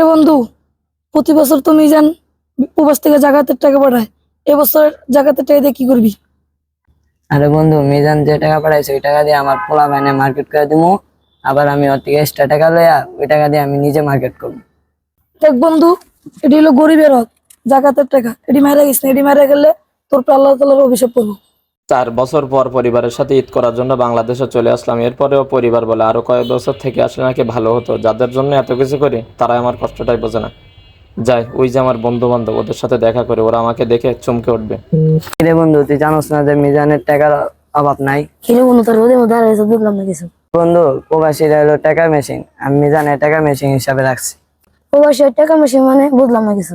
কিরে বন্ধু প্রতি বছর তো মিজান প্রবাস থেকে জাগাতের টাকা পাঠায়। এবছর জাগাতের টাকা দিয়ে কি করবি? আরে বন্ধু মিজান যে টাকা পাঠাইছে ওই টাকা দিয়ে আমার পোলা বাইনে মার্কেট করে দিবো আবার আমি ওর থেকে এক্সট্রা টাকা লইয়া ওই টাকা দিয়ে আমি নিজে মার্কেট করব। দেখ বন্ধু এটি হলো গরিবের হক জাকাতের টাকা। এটি মারা গেছে এটি মারা গেলে তোর পর আল্লাহ তালার অভিশাপ পড়ব চার বছর পর পরিবারের সাথে ঈদ করার জন্য বাংলাদেশে চলে আসলাম। এরপরেও পরিবার বলে আরও কয়েক বছর থেকে আসলে নাকি ভালো হতো। যাদের জন্য এত কিছু করি তারা আমার কষ্টটাই বোঝে না। যাই ওই যে আমার বন্ধু বান্ধব ওদের সাথে দেখা করে ওরা আমাকে দেখে চমকে উঠবে। কিরে বন্ধু তুই জানোস না যে মিজানের টাকার অভাব নাই? কিরে বন্ধু তোর মধ্যে আর এসব বুঝলাম না কিছু। বন্ধু প্রবাসীরা হলো টাকা মেশিন আমি মিজানের টাকা মেশিন হিসাবে রাখছি। প্রবাসী টাকা মেশি মানে বুঝলাম না কিছু।